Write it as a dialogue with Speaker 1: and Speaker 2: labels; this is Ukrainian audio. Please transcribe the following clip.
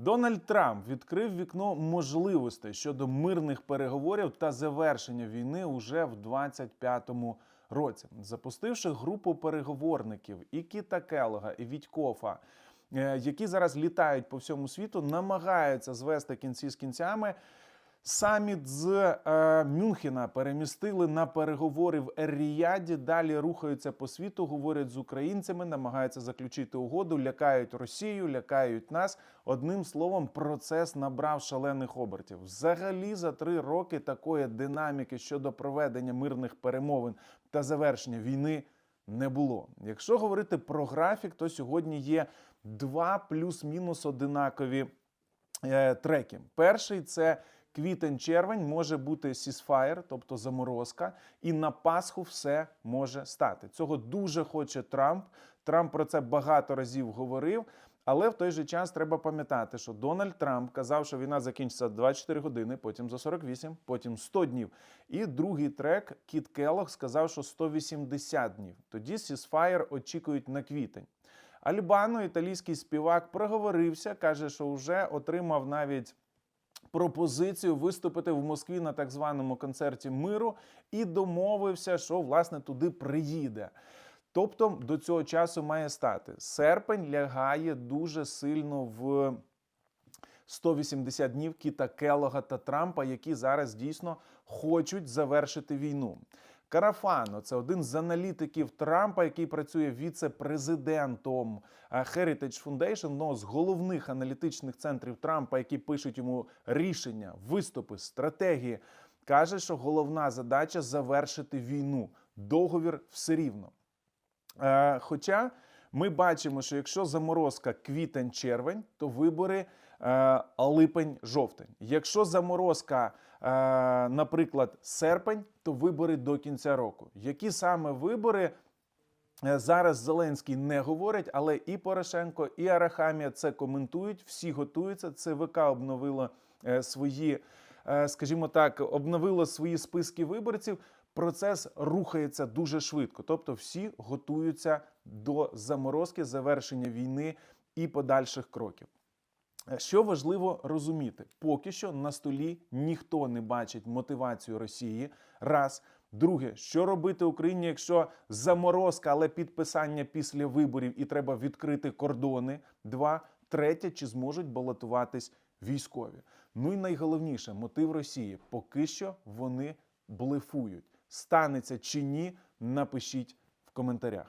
Speaker 1: Дональд Трамп відкрив вікно можливостей щодо мирних переговорів та завершення війни уже в 25-му році, запустивши групу переговорників і Кіта Келлога, і Вітькофа, е, які зараз літають по всьому світу, намагаються звести кінці з кінцями. Саміт з е, Мюнхена перемістили на переговори в Ер-Ріяді, Далі рухаються по світу, говорять з українцями, намагаються заключити угоду, лякають Росію, лякають нас. Одним словом, процес набрав шалених обертів. Взагалі, за три роки такої динаміки щодо проведення мирних перемовин та завершення війни не було. Якщо говорити про графік, то сьогодні є два плюс-мінус одинакові е, треки. Перший це квітень-червень може бути сісфаєр, тобто заморозка, і на Пасху все може стати. Цього дуже хоче Трамп. Трамп про це багато разів говорив. Але в той же час треба пам'ятати, що Дональд Трамп казав, що війна закінчиться 24 години, потім за 48, потім 100 днів. І другий трек Кіт Келлог сказав, що 180 днів. Тоді сісфаєр очікують на квітень. Альбано, італійський співак, проговорився, каже, що вже отримав навіть пропозицію виступити в Москві на так званому концерті миру і домовився, що власне туди приїде. Тобто до цього часу має стати серпень лягає дуже сильно в 180 днів Кіта Келога та Трампа, які зараз дійсно хочуть завершити війну. Карафано це один з аналітиків Трампа, який працює віце-президентом е, Heritage Foundation, одного з головних аналітичних центрів Трампа, які пишуть йому рішення, виступи, стратегії. Каже, що головна задача завершити війну. Договір все рівно. Е, Хоча ми бачимо, що якщо заморозка квітень-червень, то вибори е, липень-жовтень. Якщо заморозка, е, наприклад, серпень, то вибори до кінця року. Які саме вибори? Е, Зараз Зеленський не говорить, але і Порошенко, і Арахамія це коментують. Всі готуються. ЦВК обновило е, свої, е, скажімо так, обновило свої списки виборців. Процес рухається дуже швидко. Тобто, всі готуються до заморозки, завершення війни і подальших кроків. Е, Що важливо розуміти, поки що на столі ніхто не бачить мотивацію Росії. Раз. Друге, що робити Україні, якщо заморозка, але підписання після виборів і треба відкрити кордони? Два. Третє, чи зможуть балотуватись військові? Ну і найголовніше, мотив Росії поки що вони блефують. Станеться чи ні, напишіть в коментарях.